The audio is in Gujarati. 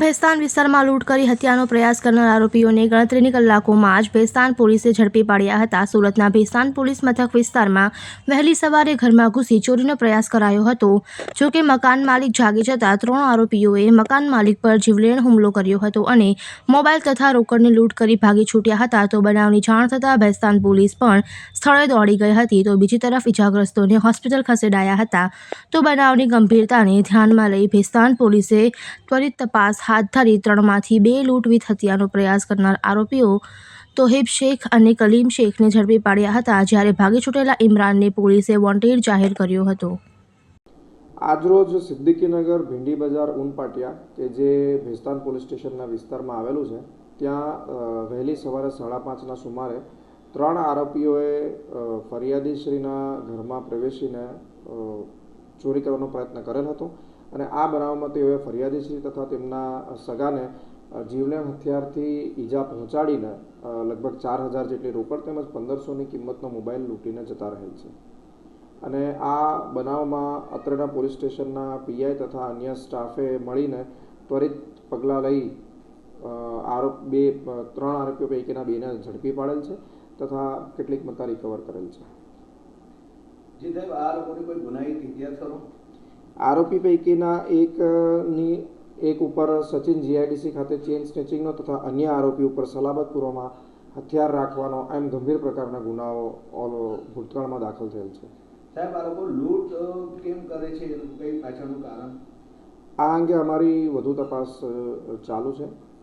ભેસ્તાન વિસ્તારમાં લૂંટ કરી હત્યાનો પ્રયાસ કરનાર આરોપીઓને ગણતરીની કલાકોમાં જ ભેસ્તાન પોલીસે ઝડપી પાડ્યા હતા. સુરતના ભેસ્તાન પોલીસ મથક વિસ્તારમાં વહેલી સવારે ઘરમાં ઘૂસી ચોરીનો પ્રયાસ કરાયો હતો. જો કે મકાન માલિક જાગી જતા ત્રણ આરોપીઓએ મકાન માલિક પર જીવલેણ હુમલો કર્યો હતો અને મોબાઈલ તથા રોકડની લૂંટ કરી ભાગી છૂટ્યા હતા. તો બનાવની જાણ થતાં ભેસ્તાન પોલીસ પણ સ્થળે દોડી ગઈ હતી. તો બીજી તરફ ઇજાગ્રસ્તોને હોસ્પિટલ ખસેડાયા હતા. તો બનાવની ગંભીરતાને ધ્યાનમાં લઈ ભેસ્તાન પોલીસે ત્વરિત તપાસ હાથ ધરી ત્રણમાંથી બે લૂંટવીત હત્યાનો પ્રયાસ કરનાર આરોપીઓ તોહેબ શેખ અને કલીમ શેખને ઝડપી પાડ્યા હતા જ્યારે ભાગી છૂટેલા ઇમરાનને પોલીસે વોન્ટેડ જાહેર કર્યો હતો. આજરોજ સિદ્દીકીનગર ભીંડી બજાર ઉનપાટિયા, કે જે ભેસ્તાન પોલીસ સ્ટેશનના વિસ્તારમાં આવેલું છે, ત્યાં વહેલી સવારે સાડા પાંચના સુમારે ત્રણ આરોપીઓએ ફરિયાદીશ્રીના ઘરમાં પ્રવેશીને ચોરી કરવાનો પ્રયત્ન કરેલ હતો. અને આ બનાવમાં તેઓએ ફરિયાદીશ્રી તથા તેમના સગાને જીવલેણ હથિયારથી ઈજા પહોંચાડીને લગભગ ચાર હજાર જેટલી રોકડ તેમજ પંદરસોની કિંમતનો મોબાઈલ લૂંટીને જતા રહેલ છે. અને આ બનાવમાં અત્રેના પોલીસ સ્ટેશનના પીઆઈ તથા અન્ય સ્ટાફે મળીને ત્વરિત પગલાં લઈ આરોપ બે ત્રણ આરોપીઓ પૈકીના બેને ઝડપી પાડેલ છે તથા કેટલીક મતા રિકવર કરેલ છે. જી સાહેબ, આ લોકોની કોઈ ગુનાહિત ઇતિહાસ ખરો? આરોપી પૈકીના એકની એક ઉપર સચિન જીઆઈડીસી ખાતે ચેઇન સ્નેચિંગનો તથા અન્ય આરોપી ઉપર સલામત પૂર્વમાં હથિયાર રાખવાનો એમ ગંભીર પ્રકારના ગુનાઓ ઓલ ભૂતકાળમાં દાખલ થયેલ છે. સાહેબ આ લોકો લૂંટ કેમ કરે છે? કઈ પાછળનું કારણ? આ અંગે અમારી વધુ તપાસ ચાલુ છે.